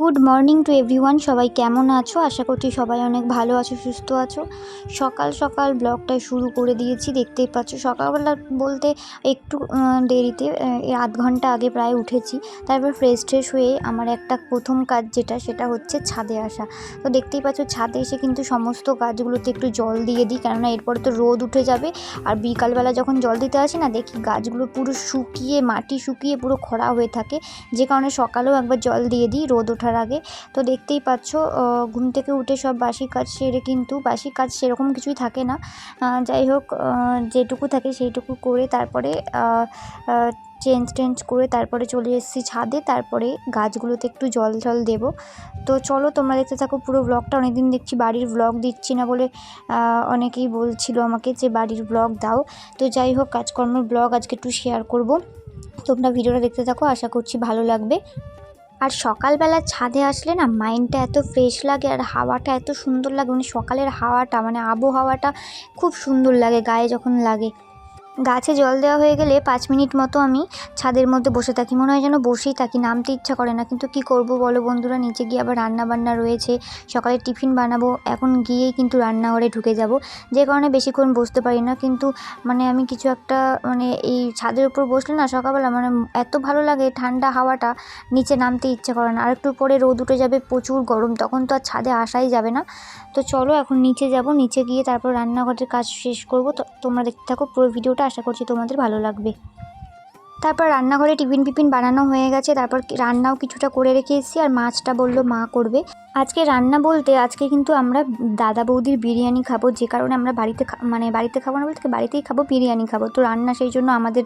Good morning to everyone. সবাই কেমন আছো? আশা করছি সবাই অনেক ভালো আছো, সুস্থ আছো। সকাল সকাল ব্লগটা শুরু করে দিয়েছি, দেখতেই পাচ্ছ। সকালবেলা বলতে একটু দেরিতে আধ ঘণ্টা আগে প্রায় উঠেছি। তারপর ফ্রেশ ট্রেশ হয়ে আমার একটা প্রথম কাজ যেটা, সেটা হচ্ছে ছাদে আসা। তো দেখতেই পাচ্ছ, ছাদে এসে কিন্তু সমস্ত গাছগুলোতে একটু জল দিয়ে দিই। কেননা এরপরে তো রোদ উঠে যাবে। আর বিকালবেলা যখন জল দিতে আসি না, দেখি গাছগুলো পুরো শুকিয়ে, মাটি শুকিয়ে পুরো খরা হয়ে থাকে। যে কারণে সকালেও একবার জল দিয়ে দিই, রোদ ওঠার আগে। তো দেখতেই পাচ্ছ ঘুম থেকে উঠে সব বাসি কাজ সেরে কিন্তু বাসি কাজ সেরকম কিছুই থাকে না। যাই হোক যেটুকু থাকে সেইটুকু করে তারপরে চেঞ্জ টেঞ্জ করে তারপরে চলে এসেছি ছাদে। তারপরে গাছগুলোতে একটু জল টল দেবো। তো চলো, তোমরা দেখতে থাকো পুরো ব্লগটা অনেকদিন দেখছি বাড়ির ব্লগ দিচ্ছি না বলে অনেকেই বলছিল আমাকে যে, বাড়ির ব্লগ দাও। তো যাই হোক, কাজকর্মের ব্লগ আজকে একটু শেয়ার করব। তোমরা ভিডিওটা দেখতে থাকো, আশা করছি ভালো লাগবে। আর সকালবেলা ছাদে আসলে না মাইন্ডটা এত ফ্রেশ লাগে আর হাওয়াটা এত সুন্দর লাগে। মানে সকালের হাওয়াটা মানে আবহাওয়াটা খুব সুন্দর লাগে, গায়ে যখন লাগে। গাছে জল দেওয়া হয়ে গেলে পাঁচ মিনিট মতো আমি ছাদের মধ্যে বসে থাকি। মনে হয় যেন বসেই থাকি, নামতে ইচ্ছা করে না। কিন্তু কি করব বলো বন্ধুরা, নিচে গিয়ে আবার রান্না বান্না রয়েছে। সকালে টিফিন বানাবো, এখন গিয়েই কিন্তু রান্নাঘরে ঢুকে যাব। যে কারণে বেশিক্ষণ বসতে পারি না। কিন্তু মানে আমি কিছু একটা মানে এই ছাদের উপর বসলে না সকালবেলা মানে এত ভালো লাগে ঠান্ডা হাওয়াটা, নিচে নামতে ইচ্ছা করে না। আর একটু পরে রোদ উঠে যাবে, প্রচুর গরম, তখন তো আর ছাদে আসাই যাবে না। তো চলো এখন নিচে যাব, নিচে গিয়ে তারপর রান্নাঘরের কাজ শেষ করব। তো তোমরা দেখতে থাকো পুরো ভিডিওটা। আশা করছি তোমাদের ভালো লাগবে। তারপর রান্নাঘরে টিফিন টিফিন বানানো হয়ে গেছে। তারপর রান্নাও কিছুটা করে রেখে এসেছি। আর মাছটা বলল মা করবে। আজকে রান্না বলতে, আজকে কিন্তু আমরা দাদা বৌদির বিরিয়ানি খাব, যে কারণে আমরা বাড়িতে মানে বাড়িতে খাব না বলতে বাড়িতেই খাব, বিরিয়ানি খাব। তো রান্না সেই জন্য আমাদের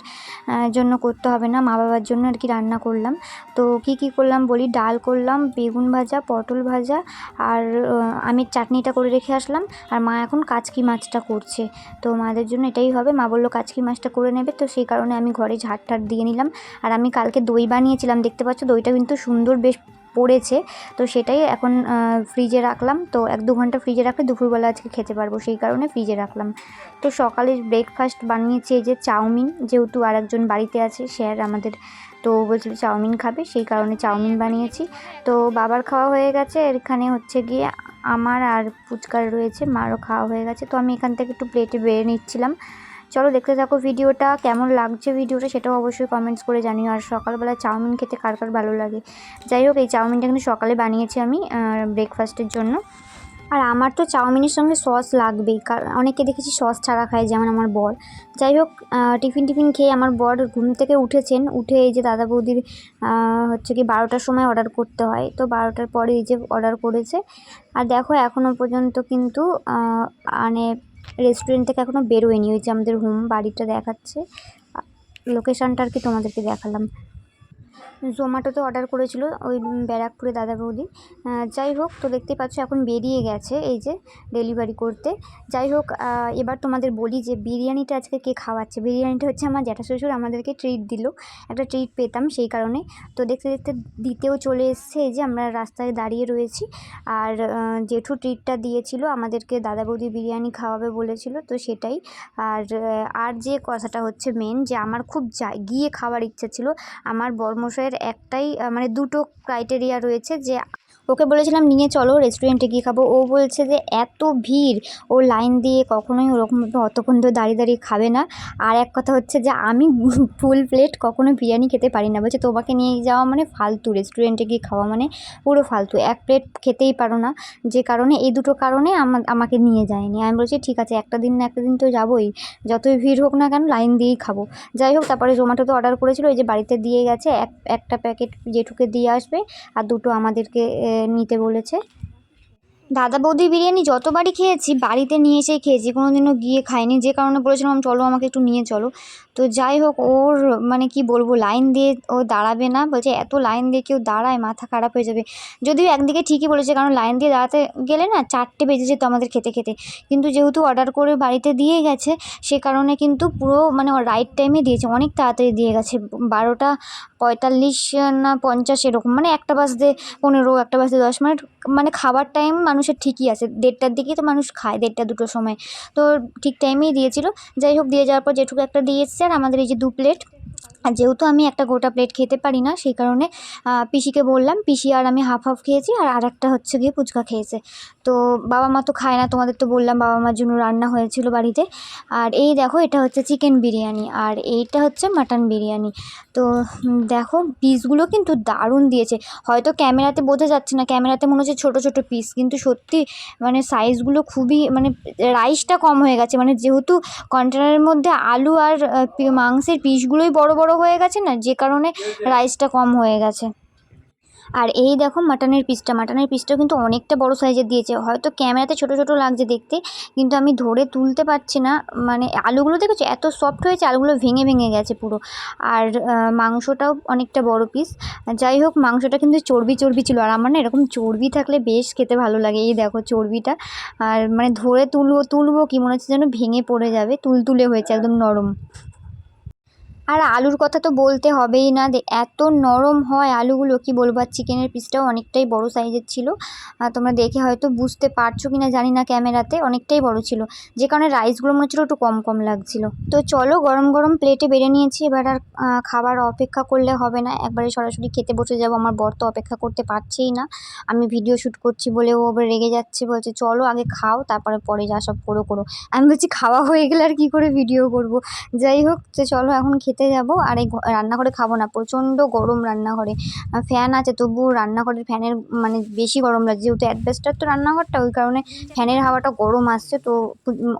জন্য করতে হবে না, মা বাবার জন্য আর কি রান্না করলাম। তো কি কি করলাম বলি, ডাল করলাম, বেগুন ভাজা, পটল ভাজা, আর আমি চাটনিটা করে রেখে আসলাম। আর মা এখন কাচকি মাছটা করছে। তো মাদের জন্য এটাই হবে, মা বলল কাচকি মাছটা করে নেবে, তো সেই কারণে আমি ঘরে ঝাড় টাড় দিয়ে নিলাম। আর আমি কালকে দই বানিয়েছিলাম, দেখতে পাচ্ছ দইটা কিন্তু সুন্দর, বেশ পড়েছে, তো সেটাই এখন ফ্রিজে রাখলাম। তো এক দু ঘণ্টা ফ্রিজে রাখলে দুপুরবেলা আজকে খেতে পারব, সেই কারণে ফ্রিজে রাখলাম। তো সকালে ব্রেকফাস্ট বানিয়েছি এই যে চাউমিন, যেহেতু আর একজন বাড়িতে আছে স্যার আমাদের, তো বলছিল চাউমিন খাবে, সেই কারণে চাউমিন বানিয়েছি। তো বাবার খাওয়া হয়ে গেছে, এখানে হচ্ছে গিয়ে আমার আর ফুচকার রয়েছে, মারও খাওয়া হয়ে গেছে। তো আমি এখান থেকে একটু প্লেটে বেড়ে নিচ্ছিলাম। চলো দেখতে থাকো ভিডিওটা, কেমন লাগছে ভিডিওটা সেটাও অবশ্যই কমেন্টস করে জানিও। আর সকালবেলা চাউমিন খেতে কার কার ভালো লাগে? যাই হোক, এই চাউমিনটা কিন্তু সকালে বানিয়েছি আমি ব্রেকফাস্টের জন্য। আর আমার তো চাউমিনের সঙ্গে সস লাগবেই কারণ অনেকে দেখেছি সস ছাড়া খায়, যেমন আমার বর। যাই হোক টিফিন টিফিন খেয়ে আমার বর ঘুম থেকে উঠেছেন, উঠে এই যে দাদা বৌদির হচ্ছে কি বারোটার সময় অর্ডার করতে হয়। তো বারোটার পরে এই যে অর্ডার করেছে। আর দেখো এখনও পর্যন্ত কিন্তু মানে রেস্টুরেন্ট থেকে এখনও বেরোয়নি, ওই যে আমাদের হোম বাড়িটা দেখাচ্ছে। লোকেশানটা আর কি তোমাদেরকে দেখালাম। জোম্যাটোতে অর্ডার করেছিল ওই ব্যারাকপুরে দাদা বৌদি। যাই হোক, তো দেখতেই পাচ্ছ এখন বেরিয়ে গেছে এই যে ডেলিভারি করতে। যাই হোক এবার তোমাদের বলি যে বিরিয়ানিটা আজকে কে খাওয়াচ্ছে? বিরিয়ানিটা হচ্ছে আমার জ্যাঠা শ্বশুর, আমাদেরকে ট্রিট দিল। একটা ট্রিট পেতাম সেই কারণে। তো দেখতে দেখতে দিতেও চলে এসছে এই যে আমরা রাস্তায় দাঁড়িয়ে রয়েছি। আর জেঠু ট্রিটটা দিয়েছিল, আমাদেরকে দাদা বৌদি বিরিয়ানি খাওয়াবে বলেছিল, তো সেটাই। আর আর যে কথাটা হচ্ছে মেন যে আমার খুব গিয়ে খাওয়ার ইচ্ছা ছিল, আমার বর্মশাইয়ের একটাই মানে দুটো ক্রাইটেরিয়া রয়েছে যে ওকে বলেছিলাম, নিয়ে চলো রেস্টুরেন্টে গিয়ে খাব। ও বলছে যে, এত ভিড়। ও লাইন দিয়ে কখনোই ওরকমভাবে অতক্ষণ ধরে দাঁড়িয়ে দাঁড়িয়ে খাবে না। আর এক কথা হচ্ছে যে, আমি ফুল প্লেট কখনো বিরিয়ানি খেতে পারি না। বলছে, তোমাকে নিয়ে যাওয়া মানে ফালতু রেস্টুরেন্টে গিয়ে খাওয়া মানে পুরো ফালতু। এক প্লেট খেতেই পারো না। যে কারণে, এই দুটো কারণে আমা- আমাকে নিয়ে যায়নি। আমি বলছি, ঠিক আছে, একটা দিন না একটা দিন তো যাবোই। যতই ভিড় হোক না কেন লাইন দিয়েই খাব। যাই হোক, তারপরে জোম্যাটোতে অর্ডার করেছিল। ওই যে বাড়িতে দিয়ে গেছে, এক, একটা প্যাকেট জেঠুকে দিয়ে আসবে, আর দুটো আমাদেরকে নিতে বলেছে। দাদা বৌদি বিরিয়ানি যতবারই খেয়েছি, বাড়িতে নিয়ে এসেই খেয়েছি কোনো দিনও গিয়ে খাইনি। যে কারণে বলেছিলাম চলো, আমাকে একটু নিয়ে চলো। তো যাই হোক, ওর মানে কি বলব, লাইন দিয়ে ও দাঁড়াবে না। বলছে, এত লাইন দিয়ে কেউ দাঁড়ায়, মাথা খারাপ হয়ে যাবে। যদিও একদিকে ঠিকই বলেছে, কারণ লাইন দিয়ে দাঁড়াতে গেলে না, চারটে বেজে যেত আমাদের খেতে খেতে। কিন্তু যেহেতু অর্ডার করে বাড়িতে দিয়ে গেছে, সে কারণে কিন্তু পুরো মানে রাইট টাইমে দিয়েছে, অনেক তাড়াতাড়ি দিয়ে গেছে। বারোটা পঁয়তাল্লিশ, না পঞ্চাশ এরকম মানে একটা বাজতে পনেরো, একটা বাজতে দশ মিনিট মানে খাবার টাইম মানুষের ঠিকই আছে। দেড়টার দিকেই তো মানুষ খায়, দেড়টা দুটোর সময়। তো ঠিক টাইমেই দিয়েছিল। যাই হোক, দিয়ে যাওয়ার পর যেটুকু একটা দিয়ে এসছে আর আমাদের এই যে দু প্লেট আর যেহেতু আমি একটা গোটা প্লেট খেতে পারি না, সেই কারণে পিসিকে বললাম, পিসি আর আমি হাফ হাফ খেয়েছি আর আরেকটা হচ্ছে গিয়ে ফুচকা খেয়েছে। তো বাবা মা তো খায় না, তোমাদের তো বললাম বাবা মার জন্য রান্না হয়েছিল বাড়িতে। আর এই দেখো, এটা হচ্ছে চিকেন বিরিয়ানি আর এইটা হচ্ছে মাটন বিরিয়ানি। তো দেখো পিসগুলো কিন্তু দারুণ দিয়েছে। হয়তো ক্যামেরাতে বোঝা যাচ্ছে না, ক্যামেরাতে মনে হচ্ছে ছোটো ছোটো পিস কিন্তু সত্যি মানে সাইজগুলো খুবই মানে রাইসটা কম হয়ে গেছে। মানে যেহেতু কন্টেনারের মধ্যে আলু আর মাংসের পিসগুলোই বড় বড় হয়ে গেছে না, যে কারণে রাইসটা কম হয়ে গেছে। আর এই দেখো মাটনের পিসটা মাটনের পিসটা কিন্তু অনেকটা বড় সাইজের দিয়েছে। হয়তো ক্যামেরাতে ছোট ছোট লাগছে দেখতে, কিন্তু আমি ধরে তুলতে পারছি না। মানে আলুগুলো দেখেছ? এত সফট হয়েছে, আলুগুলো ভেঙে ভেঙে গেছে পুরো। আর মাংসটাও অনেকটা বড় পিস যাই হোক, মাংসটা কিন্তু চর্বি চর্বি ছিল। আর আমার না এরকম চর্বি থাকলে বেশ খেতে ভালো লাগে। এই দেখো চর্বিটা। আর মানে ধরে তুলবো তুলবো কি? মনে হচ্ছে যেন ভেঙে পড়ে যাবে। তুলতুলে হয়েছে, একদম নরম। আর আলুর কথা তো বলতে হবেই না এত নরম হয় আলুগুলো, কি বলব? আর চিকেনের পিসটাও অনেকটাই বড় সাইজের ছিল। তোমরা দেখে হয়তো বুঝতে পারছ কি না জানি না ক্যামেরাতে, অনেকটাই বড় ছিল। যে কারণে রাইসগুলো মনে হচ্ছিল একটু কম কম লাগছিল। তো চলো গরম গরম প্লেটে বেড়ে নিয়েছি, এবার আর খাবার অপেক্ষা করলে হবে না। একবারে সরাসরি খেতে বসে যাব, আমার বর তো অপেক্ষা করতে পারছেই না। আমি ভিডিও শ্যুট করছি বলে ও আবার রেগে যাচ্ছে, বলছে, চলো আগে খাও, তারপরে পরে যা সব করো করো। আমি বলছি, খাওয়া হয়ে গেলে আর কী করে ভিডিও করব? যাই হোক, তো চলো এখন খেতে যাব আর এই রান্নাঘরে খাব না। প্রচণ্ড গরম রান্নাঘরে। ফ্যান আছে, তবুও রান্নাঘরের ফ্যানের মানে বেশি গরম লাগছে যেহেতু অ্যাডভেস্টার তো রান্নাঘরটা, ওই কারণে ফ্যানের হাওয়াটা গরম আসছে। তো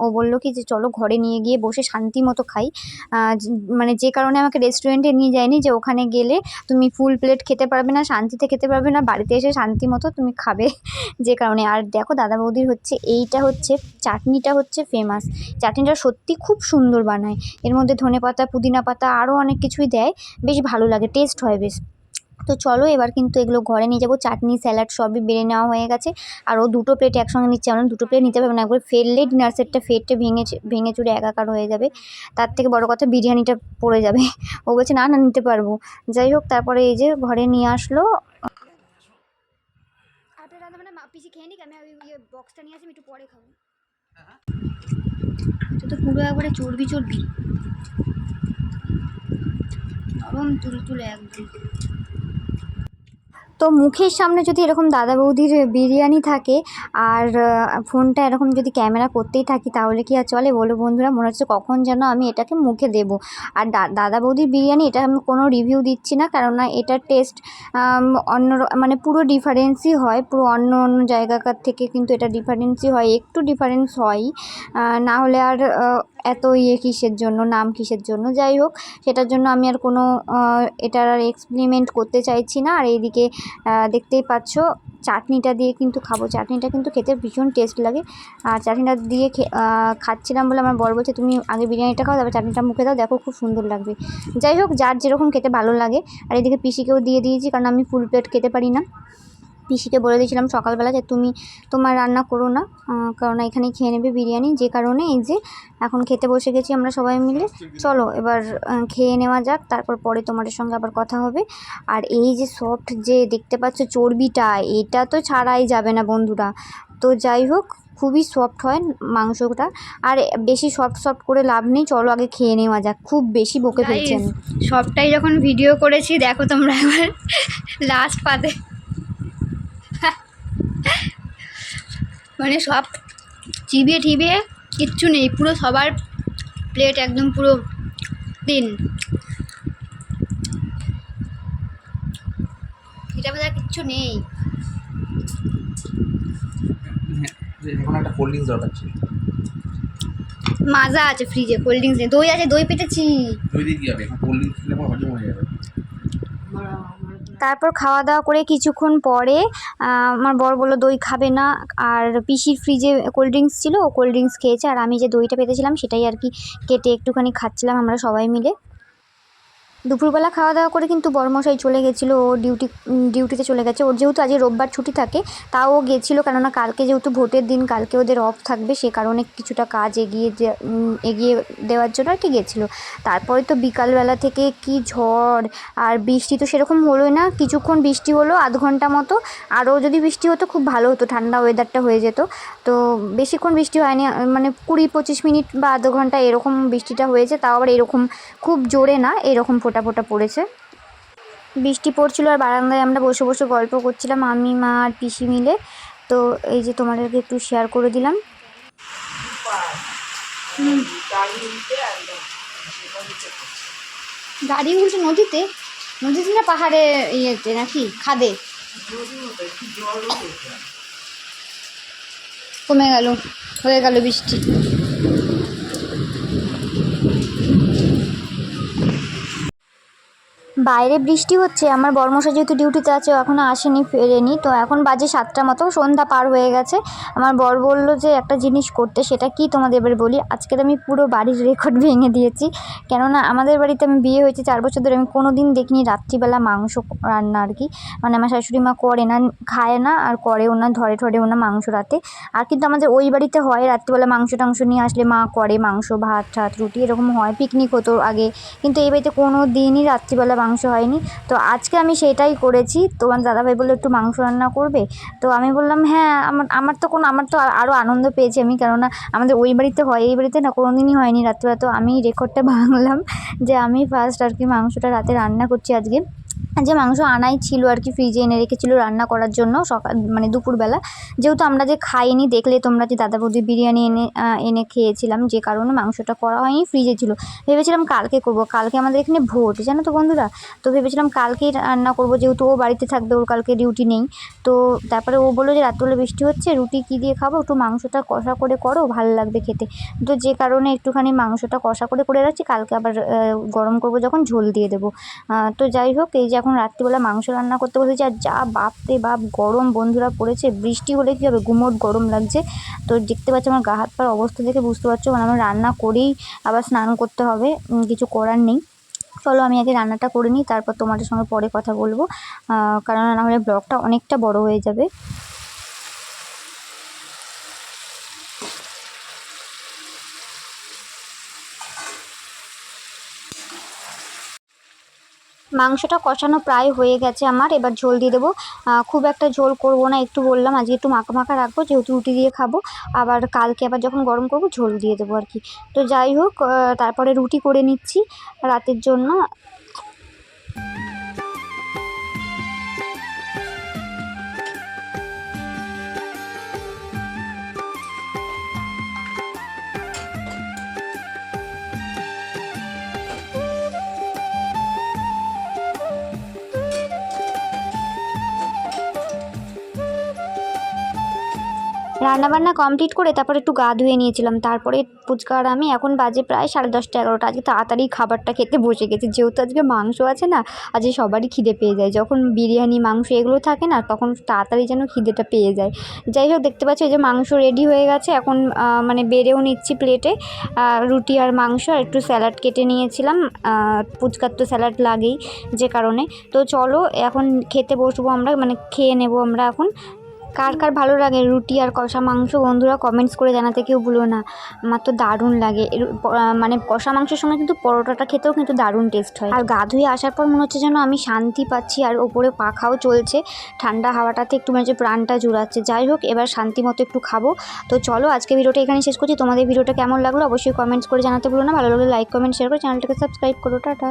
ও বলল কি যে, চলো ঘরে নিয়ে গিয়ে বসে শান্তি মতো খাই। মানে যে কারণে আমাকে রেস্টুরেন্টে নিয়ে যায়নি যে, ওখানে গেলে তুমি ফুল প্লেট খেতে পারবে না, শান্তিতে খেতে পারবে না, বাড়িতে এসে শান্তি মতো তুমি খাবে। যে কারণে। আর দেখো দাদা বৌদির হচ্ছে, এইটা হচ্ছে, চাটনিটা হচ্ছে ফেমাস চাটনিটা সত্যি খুব সুন্দর বানায়। এর মধ্যে ধনে পাতা পুদিনা পাতা আরও অনেক কিছুই দেয়। বেশ ভালো লাগে টেস্ট হয় বেশ। তো চলো এবার কিন্তু এগুলো ঘরে নিয়ে যাব। চাটনি স্যালাড সবই বেড়ে নেওয়া হয়ে গেছে। আর ও দুটো প্লেট একসঙ্গে নিচ্ছে আমরা দুটো প্লেট নিতে পারবে না। একবার ফেললে ডিনার সেটটা ফেটে ভেঙে ভেঙে চুরে একাকার হয়ে যাবে। তার থেকে বড় কথা বিরিয়ানিটা পড়ে যাবে। ও বলছে না না নিতে পারব। যাই হোক তারপরে এই যে ঘরে নিয়ে আসলো। আপনি রান্না পিসি খেয়ে নিক আমি বক্সটা নিয়ে আসি একটু পরে খাব। এটা তো পুরো একবারে চর্বি চর্বি। নরম তুলতুলে একদম। তো মুখের সামনে যদি এরকম দাদা বৌদির বিরিয়ানি থাকে আর ফোনটা এরকম যদি ক্যামেরা করতেই থাকি তাহলে কি আর চলে? বলো বন্ধুরা মনে হচ্ছে কখন যেন আমি এটাকে মুখে দেব। আর দাদা বৌদির বিরিয়ানি এটা আমি কোনো রিভিউ দিচ্ছি না কারণ না এটার টেস্ট অন্য মানে পুরো ডিফারেন্সই হয় পুরো অন্য অন্য জায়গাকার থেকে কিন্তু এটা ডিফারেন্সই হয় একটু ডিফারেন্স আহ, না হলে আর এত ইয়ে কিসের জন্য, নাম কিসের জন্য? যাই হোক, সেটার জন্য আমি আর কোনো এটার আর এক্সপেরিমেন্ট করতে চাইছি না। আর এইদিকে দেখতেই পাচ্ছ, চাটনিটা দিয়ে কিন্তু খাব। চাটনিটা কিন্তু খেতে ভীষণ টেস্ট লাগে। আর চাটনিটা দিয়ে খাচ্ছিলাম বলে আমার বর বলছে, তুমি আগে বিরিয়ানিটা খাও, তারপর চাটনিটা মুখে দাও, দেখো খুব সুন্দর লাগবে। যাই হোক, যার যেরকম খেতে ভালো লাগে। আর এদিকে পিসিকেও দিয়ে দিয়েছি, কারণ আমি ফুল প্লেট খেতে পারি না। পিসিকে বলে দিয়েছিলাম সকালবেলা যে তুমি তোমার রান্না করো না কারণ এখানেই খেয়ে নেবে বিরিয়ানি যে কারণে এই যে এখন খেতে বসে গেছি আমরা সবাই মিলে। চলো এবার খেয়ে নেওয়া যাক তারপর পরে তোমাদের সঙ্গে আবার কথা হবে। আর এই যে সফট যে দেখতে পাচ্ছ চর্বিটা এটা তো ছাড়াই যাবে না বন্ধুরা। তো যাই হোক খুবই সফট হয় মাংসটা। আর বেশি সফট সফট করে লাভ নেই চলো আগে খেয়ে নেওয়া যাক। খুব বেশি বকে ফেলছি আমি সবটাই যখন ভিডিও করেছি দেখো তোমরা একবার লাস্ট পাতে। মানে সব চিবিয়ে ঠিবিয়ে কিচ্ছু নেই পুরো সবার প্লেট একদম পুরো দিন এটা বোধ কিচ্ছু নেই। ছিল। মাজা আছে ফ্রিজে কোল্ড ড্রিঙ্কস নেই। দই আছে দই পেতেছি দই দিয়ে কী হবে? কোল্ড ড্রিঙ্কস খেলে হজম হয়ে যাবে। তারপর খাওয়া দাওয়া করে কিছুক্ষণ পরে আমার বর বলল, দই খাবে না। আর পিসির ফ্রিজে কোল্ড ড্রিঙ্কস ছিল, ও কোল্ড ড্রিঙ্কস খেয়েছে। আর আমি যে দইটা পেতেছিলাম, সেটাই আর কি কেটে একটুখানি খাচ্ছিলাম আমরা সবাই মিলে। দুপুরবেলা খাওয়া দাওয়া করে কিন্তু বড়মশাই চলে গেছিল, ও ডিউটি ডিউটিতে চলে গেছে। ওর যেহেতু আজকে রোববার ছুটি থাকে, তাও ও গেছিল, কেননা কালকে যেহেতু ভোটের দিন, কালকে ওদের অফ থাকবে, সে কারণে কিছুটা কাজ এগিয়ে এগিয়ে দেওয়ার জন্য আর কি গেছিল। তারপরে তো বিকালবেলা থেকে কি ঝড় আর বৃষ্টি তো সেরকম হলোই না, কিছুক্ষণ বৃষ্টি হলো, আধ ঘণ্টা মতো। আরও যদি বৃষ্টি হতো, খুব ভালো হতো, ঠান্ডা ওয়েদারটা হয়ে যেত। তো বেশিক্ষণ বৃষ্টি হয়নি মানে কুড়ি পঁচিশ মিনিট বা আধ ঘণ্টা এরকম বৃষ্টিটা হয়েছে, তাও আবার এরকম খুব জোরে না, এরকম ফোঁটা ফোঁটা পড়েছে। বৃষ্টি পড়ছিল আর বারান্দায় আমরা বসে বসে গল্প করছিলাম আমি মা আর পিসি মিলে। তো এই যে তোমাদেরকে একটু শেয়ার করে দিলাম। গাড়ি উঠছে নদীতে। নদীতে না পাহাড়ে ইয়েতে নাকি? খাদে। কমে গেল হয়ে গেল বৃষ্টি। বাইরে বৃষ্টি হচ্ছে, আমার বর্মশা যেহেতু ডিউটিতে আছে এখনও আসেনি, ফেরেনি। তো এখন বাজে সাতটা মতো, সন্ধ্যা পার হয়ে গেছে। আমার বর বলল যে, একটা জিনিস করতে, সেটা কি তোমাদের এবার বলি? আজকে তো আমি পুরো বাড়ির রেকর্ড ভেঙে দিয়েছি। কেননা আমাদের বাড়িতে আমি বিয়ে হয়েছে চার বছর ধরে, আমি কোনো দিন দেখিনি রাত্রিবেলা মাংস রান্না আর কি। মানে আমার শাশুড়ি মা করে না, খায় না, আর করেও না, ধরে ঠরেও না মাংস রাতে। আর কিন্তু আমাদের ওই বাড়িতে হয়, রাত্রিবেলা মাংস টাংস নিয়ে আসলে মা করে, মাংস, ভাত, ঠাত, রুটি, এরকম হয় পিকনিক হতো আগে। কিন্তু এই বাড়িতে কোনো দিনই রাত্রিবেলা মাংস হয়নি। তো আজকে আমি সেটাই করেছি। তোমার দাদাভাই বলল, একটু মাংস রান্না করবে? তো আমি বললাম হ্যাঁ আমার আমার তো কোনো, আমার তো আরও আনন্দ পেয়েছি আমি। কেননা আমাদের ওই বাড়িতে হয়, এই বাড়িতে না কোনো দিনই হয়নি রাত্রিবেলা। তো আমি রেকর্ডটা ভাঙলাম যে আমি ফার্স্ট আর কি মাংসটা রাতে রান্না করছি আজকে। যে মাংস আনাই ছিল আর কি ফ্রিজে এনে রেখেছিল রান্না করার জন্য সকাল মানে দুপুরবেলা। যেহেতু আমরা যে খাইনি, দেখলে তোমরা যে দাদা বৌদি বিরিয়ানি এনে এনে খেয়েছিলাম, যে কারণে মাংসটা করা হয়নি ফ্রিজে ছিল। ভেবেছিলাম কালকে করব, কালকে আমাদের এখানে ভোট জানো তো বন্ধুরা? তো ভেবেছিলাম কালকেই রান্না করব, যেহেতু ও বাড়িতে থাকবে, ওর কালকে ডিউটি নেই। তো তারপরে ও বলল যে রাত্রেবেলা বৃষ্টি হচ্ছে, রুটি কী দিয়ে খাব? একটু মাংসটা কষা করে করো, ভালো লাগবে খেতে। তো যে কারণে একটুখানি মাংসটা কষা করে করে রাখছি, কালকে আবার গরম করব, যখন ঝোল দিয়ে দেবো। তো যাই হোক, এই যে এখন রাত্রিবেলা মাংস রান্না করতে বসেছি আর যা বাপতে বাপ, গরম বন্ধুরা পড়েছে, বৃষ্টি হলে কী হবে? গুমোট গরম লাগছে। তো দেখতে পাচ্ছি আমার গা হাত পার অবস্থা দেখে বুঝতে পারছ মানে আমার রান্না করেই আবার স্নান করতে হবে কিছু করার নেই। চলো আমি আগে রান্নাটা করে নিই, তারপর তোমাদের সঙ্গে পরে কথা বলব। কারণ না হলে ব্লগটা অনেকটা বড় হয়ে যাবে। মাংসটা কষানো প্রায় হয়ে গেছে আমার, এবার ঝোল দিয়ে দেবো। খুব একটা ঝোল করব না, একটু বললাম, আজকে একটু মাখা মাখা রাখব, যেহেতু রুটি দিয়ে খাব, আবার কালকে আবার যখন গরম করব, ঝোল দিয়ে দেবো আর কি। তো যাই হোক তারপরে রুটি করে নিচ্ছি রাতের জন্য। রান্নাবান্না কমপ্লিট করে তারপরে একটু গা ধুয়ে নিয়েছিলাম। তারপরে ফুচকা আর আমি এখন বাজে প্রায় সাড়ে দশটা এগারোটা। আজকে তাড়াতাড়ি খাবারটা খেতে বসে গেছি। যেহেতু আজকে মাংস আছে না, আজকে সবারই খিদে পেয়ে যায়। যখন বিরিয়ানি, মাংস এগুলো থাকে না, তখন তাড়াতাড়ি যেন খিদেটা পেয়ে যায়। যাই হোক, দেখতে পাচ্ছি যে মাংস রেডি হয়ে গেছে। এখন মানে বেড়েও নিচ্ছি প্লেটে রুটি আর মাংস আর একটু স্যালাড কেটে নিয়েছিলাম। ফুচকার তো স্যালাড লাগেই যে কারণে। তো চলো, এখন খেতে বসবো আমরা মানে খেয়ে নেব আমরা এখন। কার কার ভালো লাগে? রুটি আর কষা মাংস? বন্ধুরা কমেন্টস করে জানাতে কেউ ভুলো না। আমার তো দারুণ লাগে। মানে কষা মাংসের সঙ্গে কিন্তু পরোটাটা খেতেও কিন্তু দারুণ টেস্ট হয়। আর গা ধুয়ে আসার পর মনে হচ্ছে যেন আমি শান্তি পাচ্ছি আর ওপরে পাখাও চলছে। ঠান্ডা হাওয়াটাতে একটু মানে যে প্রাণটা জুড়াচ্ছে। যাই হোক, এবার শান্তি মতো একটু খাব। তো চলো, আজকে ভিডিওটা এখানে শেষ করছি। তোমাদের ভিডিওটা কেমন লাগল অবশ্যই কমেন্টস করে জানাতে ভুলো না। ভালো লাগলে লাইক কমেন্ট শেয়ার করে চ্যানেলটাকে সাবস্ক্রাইব করো। টাটা।